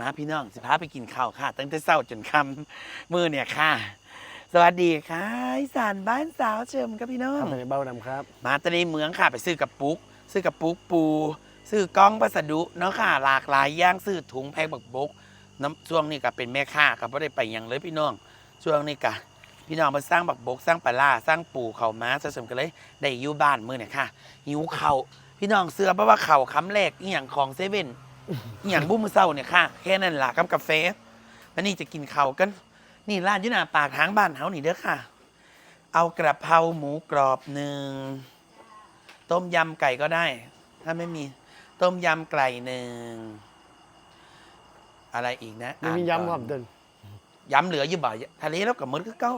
มาพี่น้องสิพาไปกินข้าวค่ะ ตั้งแต่เช้าจนค่ำมือเนี่ยค่ะ สวัสดีค่ะอีสานบ้านสาวเชิมครับพี่น้อง ทำเป็นเบ้าดำครับ มาตอนนี้เมืองค่ะ ไปซื้อกับปุก ซื้อกับปุกปู ซื้อกล้องพัสดุเนาะค่ะ หลากหลายอย่างซื้อถุงแพ็คบักบกน้ำช่วงนี้ก็เป็นแม่ค้าก็ไม่ได้ไปหยังเลยพี่น้อง ช่วงนี้ก็พี่น้องมาสร้างบักบก สร้างปลาร้าสร้างปูเข่าวม้าสะสมกันเลย ได้อยู่บ้านมือเนี่ยค่ะหิวเข่าวพี่น้องเสื้อเพราะว่าเข่าวค้ำแรกอีหยังของเซเว่น อีหยังบุ้มอเศร้าเนี่ยค่ะ แค่นั้นล่ะกับกาแฟแล้วนี่จะกินเข่าวกัน นี่ร้านอยุนาปากทางบ้านเฮานี่เด้อค่ะ เอากระเพราหมูกรอบหนึ่ง ต้มยำไก่ก็ได้ ถ้าไม่มีต้มยำไก่หนึ่ง อะไรอีกนะไม่มีอ่านย้ำคก่รัอนบเดิน ยำเหลืออยู่บ่อยทะเลแล้วกับมือก็เก้า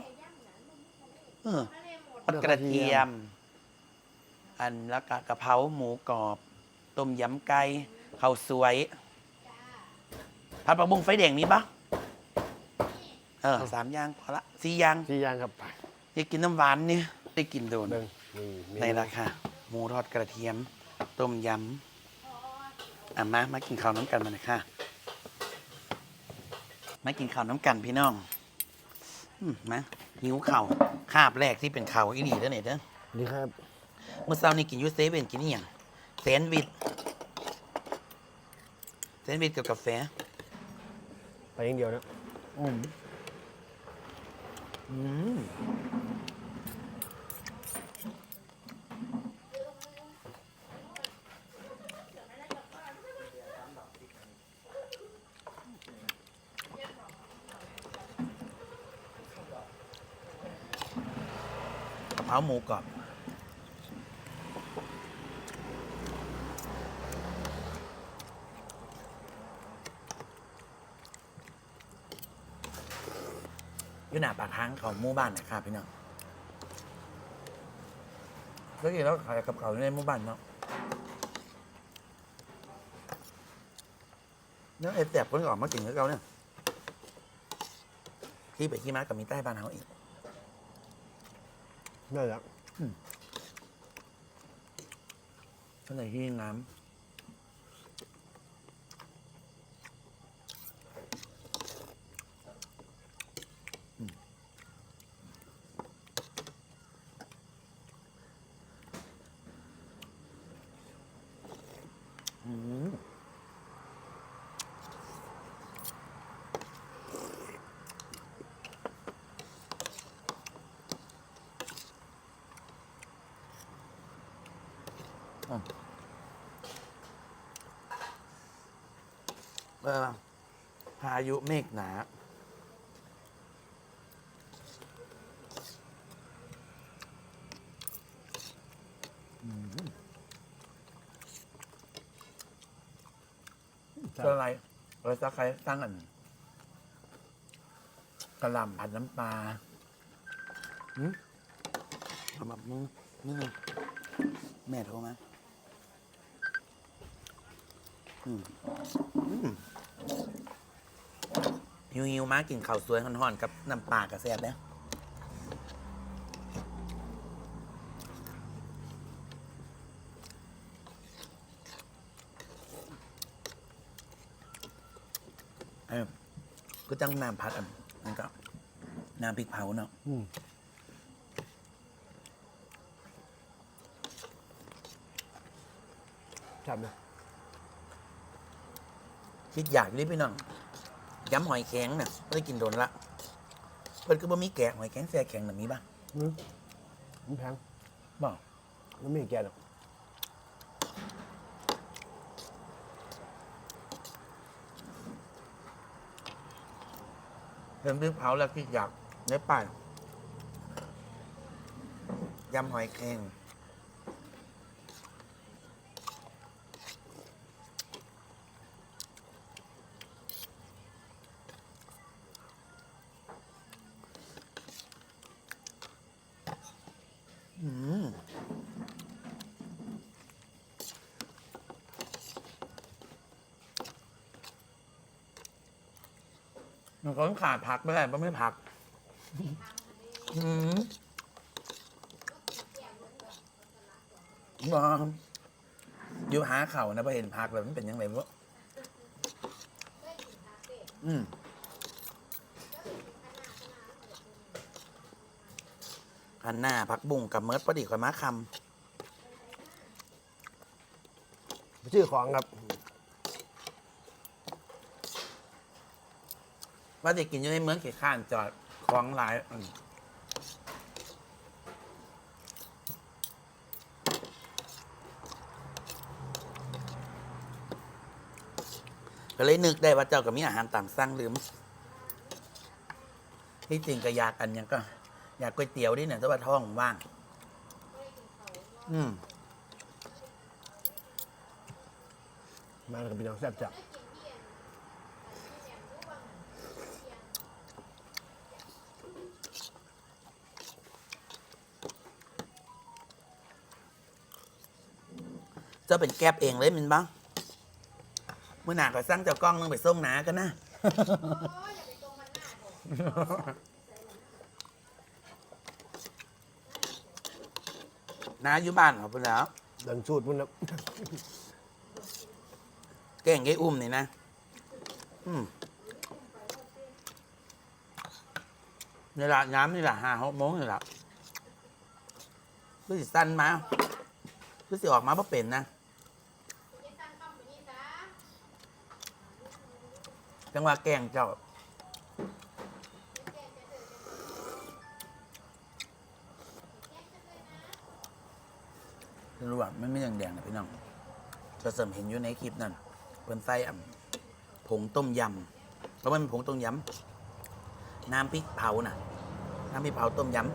เออทอดกระเทียม อันแล้วก็กะเพราหมูกรอบ ต้มยำไก่ ข้าวสวย ผัดผักบุ้งไฟแดงมีปะเออสามอย่างพอละสี่อย่างที่ย่างครับไปอยากกินน้ำหวานนี่ได้กินโดนเดินนี่เมในราคาหมูทอดกระเทียม ต้มยำอะมามากินข้าวน้ำกันมาหน่อยค่ะมากินข้าวน้ำกันพี่น้องอืมมาหิวเข่าวคาบแรกที่เป็นเข่าวอีหลีเด้อเนี่ยเด้อดีครับ เมื่อเช้านี้กินอยูเซเว่นกินนี่ยังแซนด์วิชแซ นด์วิชกับกาแฟไปอย่างเดียวนะอืมอืมกะเพราหมูกรอบอยู่หน้าปากทางของหมู่บ้านนะครับ พี่น้องแล้วกี่แล้วขายกับเขาวอยู่ในหมู่บ้านเนาะเนื้อเอฟแตบเพิ่งออกมากินกับเขาเนี่ยที่ไปที่มากับมีใต้บ้านเขาอีกได้แล้วข้างในที่น้ำ เออพายุเมฆหนาใช่ก็อะไรอะไรสักใครตั้งอันกระหล่ำผัดน้ำปลาหืมสำหรับมึงนี่ไงแม่โทรมาอืมอืม หิวหิวๆมากกินข้าวสวยห่อนๆกับน้ำปลากระแซบแล้วเออก็จังน้ำพัดอันนั่นก็น้ำพริกเผาเนาะ อืมจับนะ คิดอยากอยู่ดิพี่น้องยำหอยแข็งเนี่ยไม่ได้กินโดนละเพิ่นก็บ่มีแกะหอยแข็งแซ่แข็งแบบนี้บ้างอืมมันแพงบอกมันไม่เห็นแก่หรอกเพิ่นพริกเผาแล้วคิดอยากได้ป่ายยำหอยแข็ง มันก็ต้องขาดผักไม่ได้เพราะไม่ผักอืมบองอยู่หาเข่านะพอเห็นผักแบบมันเป็นยังไงวะอืมคันหน้าพักบุ้งกับเมิร์ดพอดีข่อยมาคำชื่อของครับำ ว่าจะกินอยู่ในเมืองเขียข้านจอดของหลายอืมก็เลยนึกได้ว่าเจ้าก็มีอาหารตามสั่งลืมที่จริงก็อยากอันยังก็ อยากก๋วยเตี๋ยวดิเนี่ยแต่ว่าท้องว่าง อืม มาแล้วกับพี่น้องแซ่บจับ จ้าเป็นแก๊บเองเลยแมันบ้างเมื่อหนาก็สร้างเจ้ากล้องนึงไปส่งหนากันนะน้าอยู่บ้านเขาไปแล้ว ดังสูตรพุ่นนะแกล้งไอ้อุ้มนี่นะ อืมนี่ละย้ำนี่ละห้าหกโมงนี่ละรู้สิสั้นมารู้สิออกมาเพราะเป็นนะ จังหวะแกงเจ้า รู้ว่ามันไม่แดงๆนะพี่น้องจะเสริมเห็นอยู่ในคลิปนั่นเป็นไส้อ่ำผงต้มยำแล้วมันเป็นผงต้มยำน้ำพริกเผาน่ะ น้ำพริกเผาต้มยำ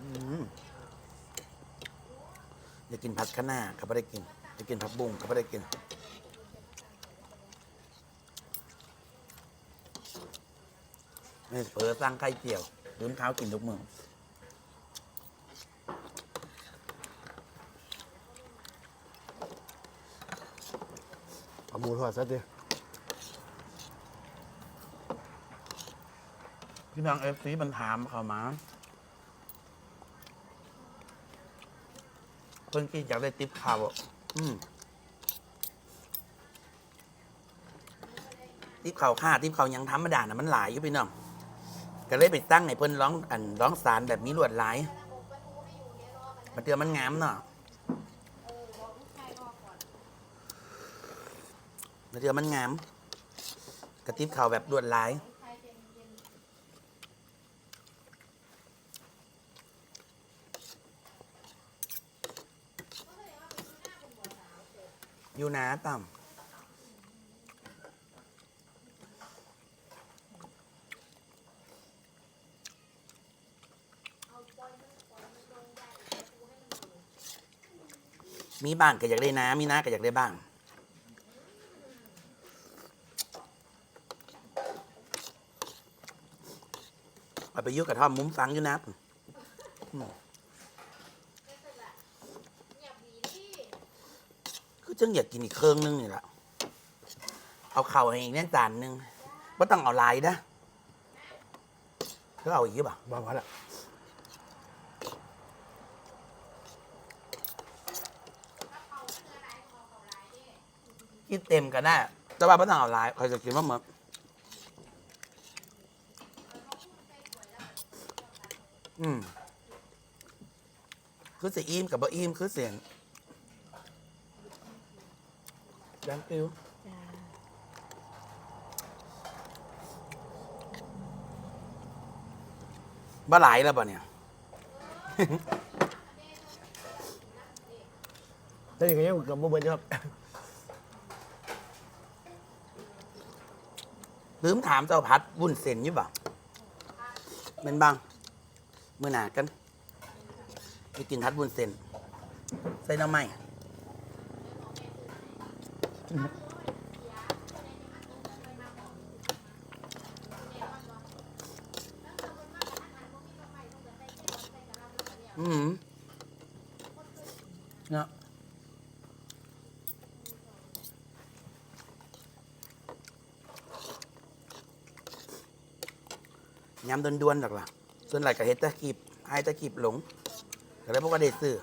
อืม ยากกินผัดคะน้าก็ไม่ได้กินอยากกินผักบุ้งก็ไม่ได้กินนี่เผลอสร้างไข่เจียวลืมเท้ากินทุกมือเอาหมูทอดซะดิพี่น้องเอฟซีมันถามเขามา เพิ่นคิดอยากได้ติปข่าวอะอืมติปข่าวค่าติปข่าวยังธรรมดานะมันหลายอยู่พี่น้องก็เลยไปตั้งให้เพิ่นร้องอันร้องสารแบบนี้ลวดลายมาเตือมันงามเนาะมาเตือมันงามกระติบข่าวแบบลวดลาย อยู่นะต่ำมีบ้านก็อยากได้น้ำมีน้าก็อยากได้บ้างเอาไปยุกกระท่อมมุ้มฟังอยู่นะอืม คือจังอยากกินอีกเครื่องนึงนี่แหละเอาเข่าวให้อีกแน่จานหนึงว่าต้องเอาลายนะแล้วเอาอีกหรือเปล่ามาพอละกินเต็มกันได้แต่ว่าไม่ต้องเอาลายใครจะกินว่าเหมือนอืมคือเสียอิ่มกับบะอิ่มคือเสียง ยังกิวบ่หลายแล้วป่ะเนี่ยแต่ยังไงยังกับโมเบิร์ครับ ลืมถามเจ้าพัดวุ้นเส้นอยู่บ่เป็นบ้างเมื่อหนากันไปกินพัดวุ้นเส้นใส่หน้ำไม้ อืมเนาะย้ำดวนๆหรอกล่ะ ส่วนหลกับเฮ็ดตะกีบให้ตะกีบหลงก็เลยพวกก็ได้ซื้อ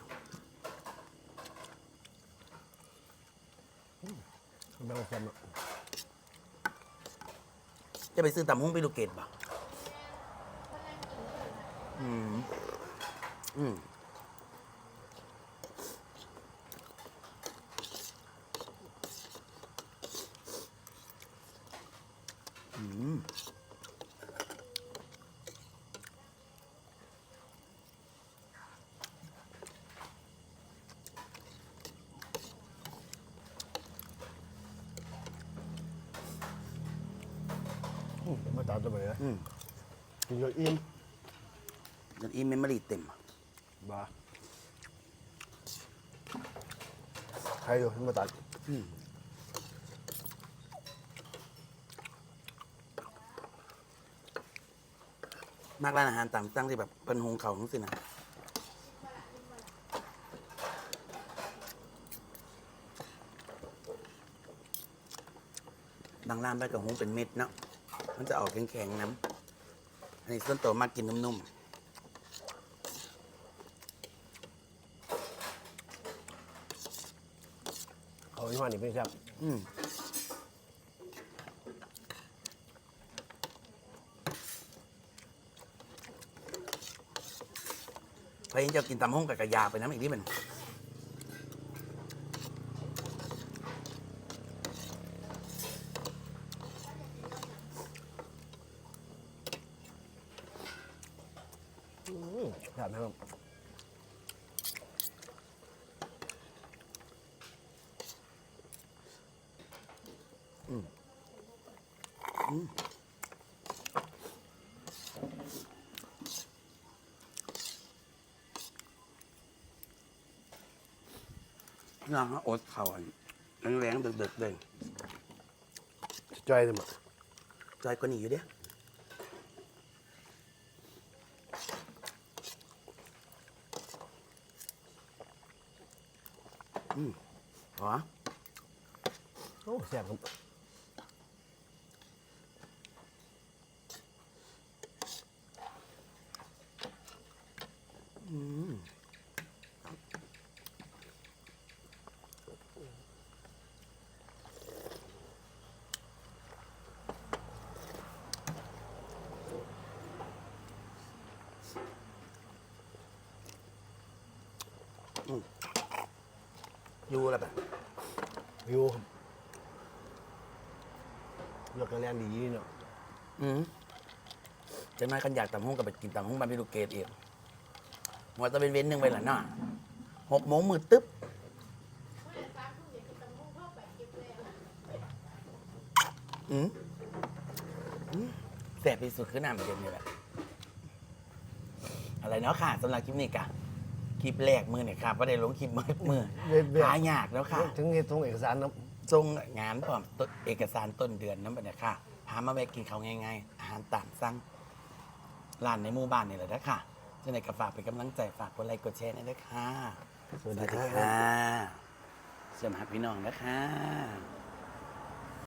ไม่ต้องแซ่บเนาะ จะไปซื้อตำหุ้งไปดูเกตบ่อืม อืม อืมมาตามตัวไปเลยอืมกินจนอิ่มจนอีเมมโมรี่เต็มบ้าใครดูมาตัดอืมมากร้านอาหารตามสั่งที่แบบเป็นหงเขาทั้งสินะบางร้านไปกับหงเป็นเม็ดเนาะ มันจะออกแข็งๆน้ำอันนี้ส่วนตัวมากกินนุ่มเขาที่ว่านี่เป็นแซ่บๆอืมพยายามจะกินตำห้องกับกระยาไปน้ำอีกที่มันอืมแซ่บนะครับ น้องเขาอดเข่าอันแรงๆเดึกๆเลยจ้อยเลยมั้งจอยก็หนีอยู่เด้อืมหรอโอ้แซ่บครับ อืม อืมอยู่แล้วแบบวิวครับเลือกกระแลนดีเนาะอืมจะมากันอยากตำห้องกับไปกินตำห้องบานพิลูกเกตเองหัวตะเป็นเว้นหนึ่งไปละเนาะหกโมงมืดตึ๊บอืมอืมแสบที่สุดคือน้ำเย็นนี่แหละอะไรเนาะค่ะสำหรับคลิปนี้กะ คลิปแรกมือเนี่ยค่ะก็ได้ลงคลิปมือมือเว็บเว็บ หายากแล้วค่ะถึงเหตุตรงเอกสารนะทรงงานพร้อมต้นเอกสารต้นเดือนนั้นไปเนี่ยค่ะหามาแวะกินเขาวง่ายๆอาหารตามสั่งร้านในหมู่บ้านนี่แหละนะค่ะจะไหนก็ฝากเป็นกำลังใจฝากกดไลค์กดแชร์ด้วยนะคะสวัสดีครับค่ะสวัสดีพี่น้องนะคะ